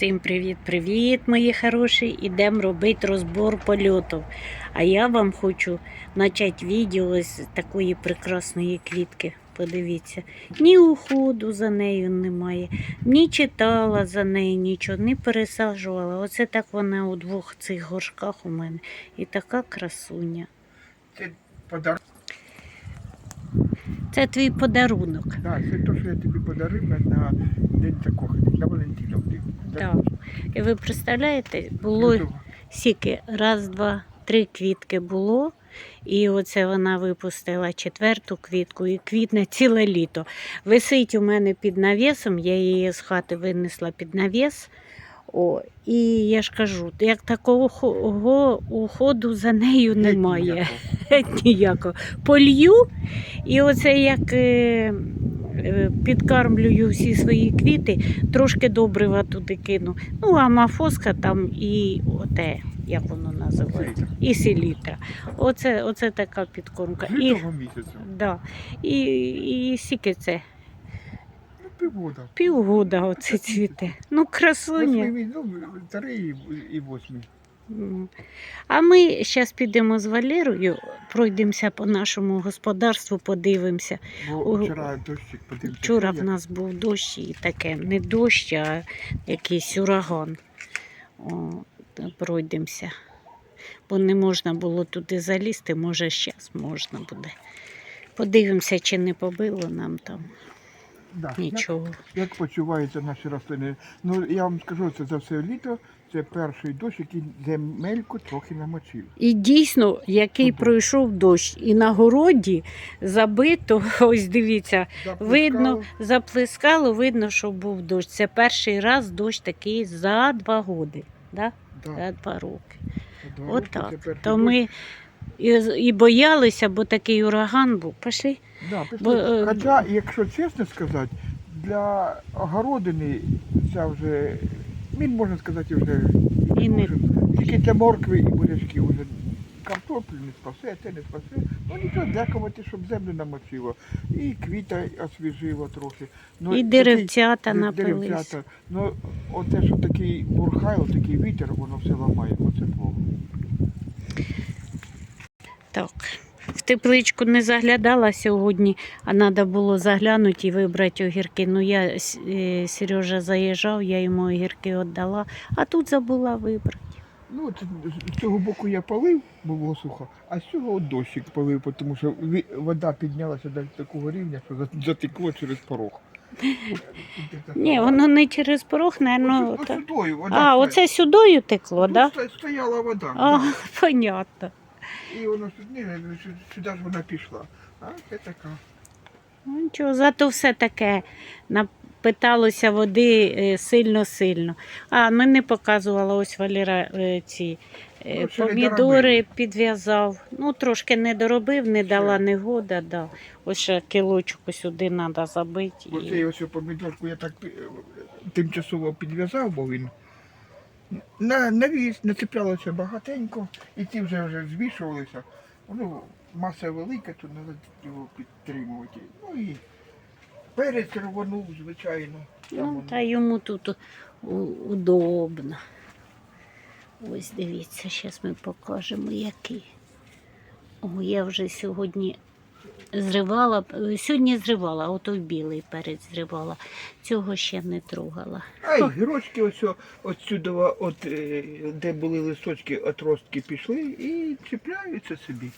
Всім привіт-привіт, мої хороші. Ідемо робити розбор польотів. А я вам хочу почати відео з такої прекрасної квітки. Подивіться, ні уходу за нею немає, ні читала за нею нічого, ні пересаджувала. Оце так вона у двох цих горшках у мене. І така красуня. Це подарунок. Це твій подарунок. Да, це те, що я тобі подарив на, день закоханих, на Валентина. Так. І ви представляєте, було Сіки, раз, два, три квітки було. І оце вона випустила четверту квітку і квітне ціле літо. Висить у мене під навісом, я її з хати винесла під навіс. О, і я ж кажу, як такого уходу за нею немає. Геть ніякого. Полью, і оце як е, е, підкармлюю всі свої квіти, трошки добрива туди кину. Ну, а мафоска там і оте, як воно називається, і селітра. Оце, оце така підкормка. І, да, і, і скільки це? Ну, півгода. Півгода оце цвіте. Ну, красуня. Восьмий, ну, три і, і восьмий. М. А ми зараз підемо з Валерою, пройдемося по нашому господарству, подивимося. Бо вчора дощик подивився. Вчора в нас був дощ і таке, не дощ, а якийсь ураган. О, та пройдемося. Бо не можна було туди залізти, може, зараз можна буде. Подивимося, чи не побило нам там Да. нічого. Як, як почуваються наші рослини? Ну, я вам скажу, це за все літо, це перший дощ, який земельку трохи намочив. І дійсно, який Ага. пройшов дощ, і на городі забито, ось дивіться, видно, заплескало, видно, що був дощ. Це перший раз дощ такий за два роки. Да? Да, За два роки. два роки це Отак. То ми і, і боялися, бо такий ураган був. Пішли. Да, Бо, е, Хоча, якщо чесно сказати, для огородини ця вже, він можна сказати, вже І не- нужен. Тільки для моркви і бурячки вже картоплю не спасе, те не спасе. Ну нічого, дякувати, щоб землю намочило. І квіта освіжило трохи. Ну, і такий- деревцята де- напились. деревцята. Ну, оте, що такий бурхайло, такий вітер, воно все ламає. Оце плохо. Так. Тепличку не заглядала сьогодні, а треба було заглянути і вибрати огірки. Ну, я е, Сережа заїжджав, я йому огірки віддала, а тут забула вибрати. Ну, от з цього боку я полив, бо було сухо, а з цього дощик полив, тому що вода піднялася до такого рівня, що затекло через порог. Ні, воно не через порог, вода. А, оце сюдою текло, так? Да? стояла вода. А, да. понятно. І воно сюди, сюди, ж вона пішла. А це така. Ну, Нічого, зато все таке напиталося води е, сильно-сильно. А ми не показувала ось Валера е, ці е, Ну, помідори підв'язав. Ну, трошки не доробив, не Ще. дала негода. Да. Ось ще кілочку сюди треба забити. Оце ось помідорку я так е, тимчасово підв'язав, бо він на навіс нацеплялося багатенько, і ті вже вже звішувалися. Ну, маса велика, то треба його підтримувати. Ну і перець рванув, звичайно. Ну, воно. та йому тут удобно. Ось дивіться, зараз ми покажемо, який. О, я вже сьогодні зривала, е, сьогодні зривала, ото білий перець зривала. Цього ще не трогала. А й гірочки ось отсюди, от, е, де були листочки, отростки пішли і чіпляються собі.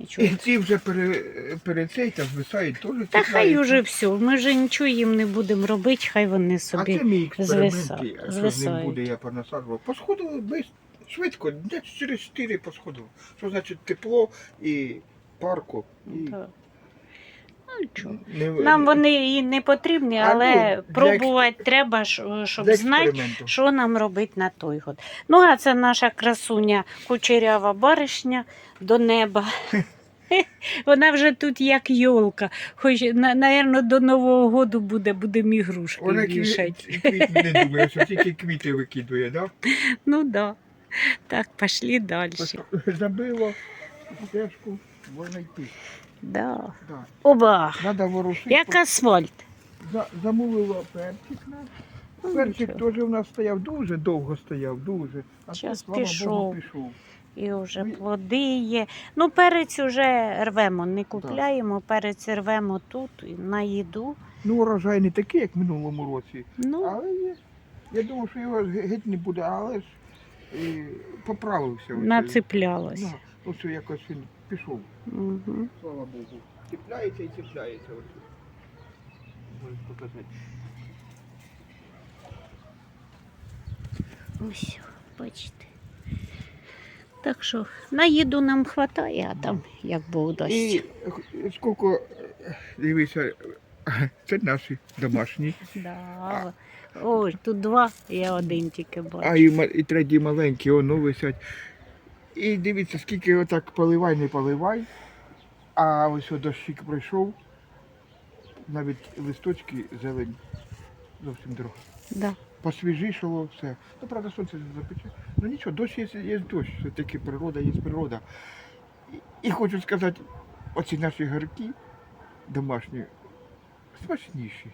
Нічого. І ці вже пере, перед цей там звисають теж Та хай уже все. Ми вже нічого їм не будемо робити, хай вони А це мій експеримент, звиса- який, що з ним буде, я понасаджував. Посходило без, швидко, десь через 4 посходило. Що значить тепло і парку. І Так. Ну, нічого. не, Нам вони і не потрібні, А, але ну, для пробувати треба, щоб для знати, експерименту. що нам робити на той год. Ну, а це наша красуня кучерява баришня до неба. Вона вже тут як йолка. Хоч, на- наверно, до Нового году буде, будемо ігрушки Вона вішати. квіт, квіт не думає, що тільки квіти викидує, да? Ну да. Так, пішли далі. Забило стежку, можна йти. Да. Да. Оба! Надо ворушити. Як асфальт. За, замовила перчик наш. Ну, Перчик нічого. теж у нас стояв, дуже довго стояв, дуже. А Щас тут, слава пішов. Богу, пішов. І вже плоди є. Ну, перець уже рвемо, не купляємо, перець рвемо тут і на їду. Ну, урожай не такий, як в минулому році. Ну, Але є. Я думав, що його геть не буде, але ж е, поправився. нацеплялось. Ну, ось якось він пішов, Угу. слава Богу. Цепляється і цепляється. Ось. Показати. Ось, бачите. Так що на їду нам вистачає, а там як Бог дасть. І е, скільки, е, дивися, е, це наші домашні. Да. Ой, тут два, я один тільки бачу. А і, ма- і третій маленький, воно висять. І дивіться, скільки отак поливай, не поливай. А ось от дощик пройшов, навіть листочки зелень зовсім друга. Да. Посвіжішало все. Ну, правда, сонце запече. Ну нічого, дощ є, є дощ, все-таки природа є природа. І, і хочу сказати, оці наші гарки домашні смачніші.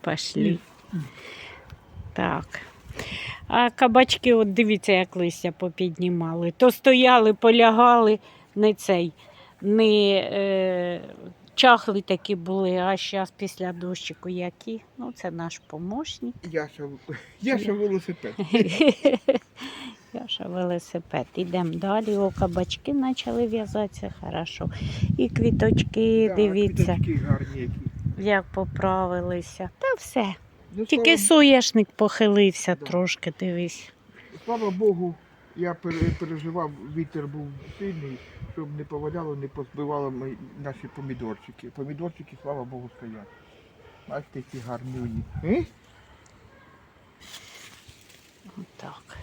Пошли. Так. А кабачки, от дивіться, як листя попіднімали. То стояли, полягали, не цей, не е, чахли такі були, а зараз після дощику які. Ну, це наш помощник. Яша, Яша велосипед. Велосипед. Ідемо далі. О, кабачки почали в'язатися, хорошо. І квіточки, Так, дивіться, квіточки гарні як поправилися. Та все. Ну, Тільки слава, соняшник похилився Да. трошки, дивись. слава Богу, я переживав, вітер був сильний, щоб не поваляло, не позбивало наші помідорчики. Помідорчики, слава Богу, стоять. Бачите, які гарнюні. Отак.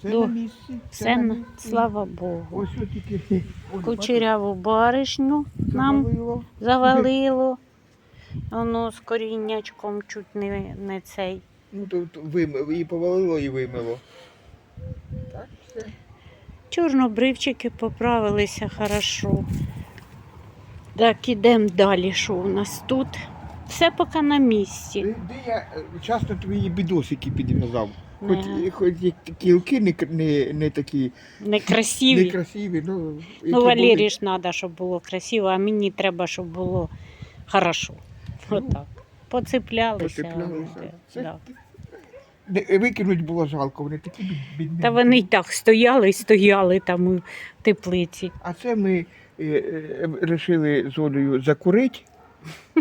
Все Ну, на місці. Все, на- слава Богу. Ось тільки Кучеряву баришню нам завалило. завалило. Воно з коріннячком чуть не, не цей. Ну, то, то вимило, і повалило, і вимило. Так, все. Чорнобривчики поправилися хорошо. Так, ідемо далі. Що у нас тут? Все поки на місці. Де, де я е, часто твої бідосики підв'язав. Хоч, Не, хоч і кілки не, не, не такі некрасиві. некрасиві, ну, Ну, Валері були. ж треба, щоб було красиво, а мені треба, щоб було хорошо. Ну, Отак. Поцеплялися. Це- да. Викинуть було жалко, вони такі бідні. Та вони й так стояли і стояли там у теплиці. А це ми е, е, вирішили з Олею закурити.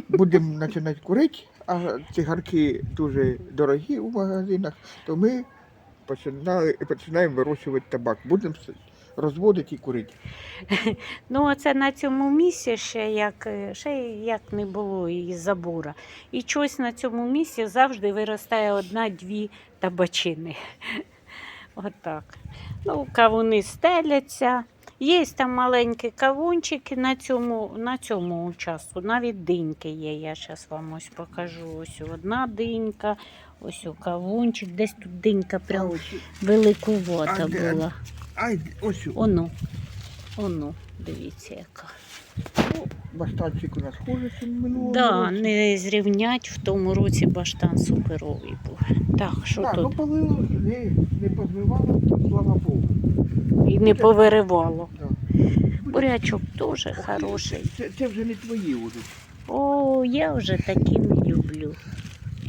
Будемо починати курити, а цигарки дуже дорогі у магазинах, то ми починали, починаємо вирощувати табак. Будемо розводити і курити. Ну, оце на цьому місці ще як, ще як не було і забора. І щось на цьому місці завжди виростає одна-дві табачини. Отак. Ну, кавуни стеляться. Є там маленькі кавунчики на цьому, на цьому участку. Навіть диньки є. Я зараз вам ось покажу. Ось одна динька, ось у кавунчик. Десь тут динька прям великувата була. ай, ось Ону. Ону, дивіться яка. Ну, баштанчик у нас хуже, ніж минулого Да, році. не зрівнять в тому році баштан суперовий був. Так, що Так, ну тут? полило, не, не позбивало, слава Богу. І не повиривало. Да. Бурячок теж хороший. Це, це вже не твої вже. О, я вже такі не люблю.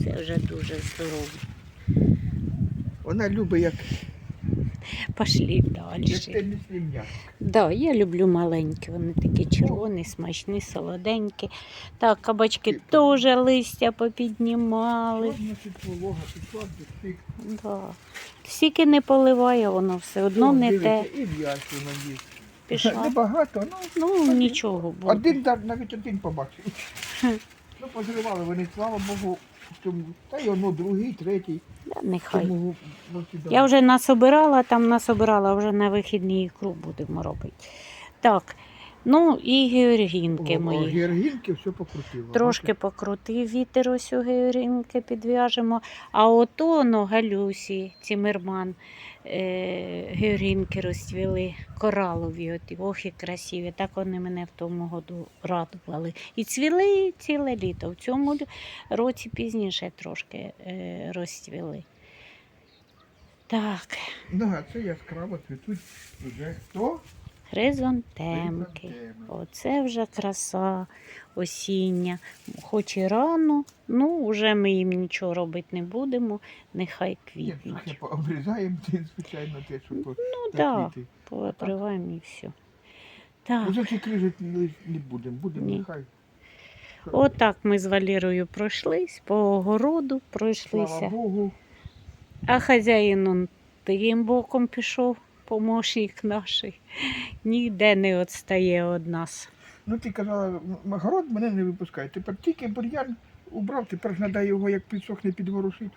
Це вже дуже здорово. Вона любить як, Пошли далі. Да, я люблю маленькі, вони такі червоні, смачні, солоденькі. Так, кабачки теж листя попіднімали. Да. Скільки не поливає, воно все одно не те. І. Пішла. Небагато, ну, Ну, нічого буде. один, навіть один побачив. Ну, позривали вони, слава Богу, в цьому. Та й воно другий, третій. Да, нехай. Я вже насобирала, там насобирала, вже на вихідні ікру будемо робити. Так, Ну і георгінки О, мої. Георгінки все покрутило. Трошки покрутив вітер ось у георгінки підв'яжемо. А ото ну, Галюсі, Цімерман, е, розцвіли, коралові. От, ох і красиві. Так вони мене в тому году радували. І цвіли ціле літо. В цьому році пізніше трошки е, розцвіли. Так, Ну, а це яскраво цвітуть вже хто? Хризантемки. Оце вже краса осіння. Хоч і рано, ну вже ми їм нічого робити не будемо, нехай квітнуть. пообрізаємо, звичайно, те, що по Ну та так, повиприваємо і все. Так, Уже ці крижити не, будемо, будемо Ні. нехай. отак ми з Валерою пройшлись, по огороду Слава пройшлися. Богу. А хазяїн он тим боком пішов, помощник наш. Ніде не відстає від нас. Ну ти казала, город мене не випускає. Тепер тільки бур'ян убрав, тепер треба його як підсохне підворушити.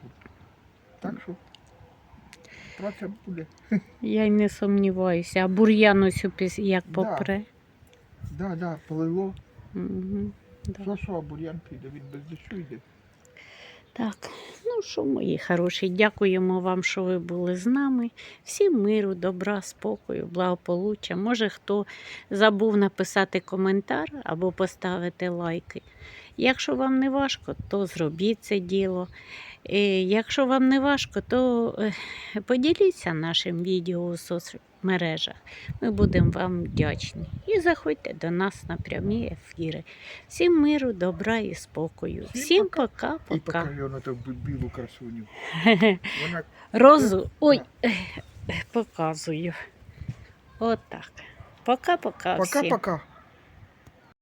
Так що праця буде. Я й не сумніваюся, а бур'ян ось опіс- як Да. попре. Да, да, полило. Угу, да. Що, що, бур'ян піде, він без дощу йде. Так, ну що, мої хороші, дякуємо вам, що ви були з нами. Всім миру, добра, спокою, благополуччя. Може, хто забув написати коментар або поставити лайки. Якщо вам не важко, то зробіть це діло. Е, Якщо вам не важко, то е, поділіться нашим відео у соцмережах. Ми будемо вам вдячні. І заходьте до нас на прямі ефіри. Всім миру, добра і спокою. Всім Всім І пока-пока. покажи вона ту білу красуню. Вона Розу. Ой, показую. Отак. Пока-пока. всім. пока-пока.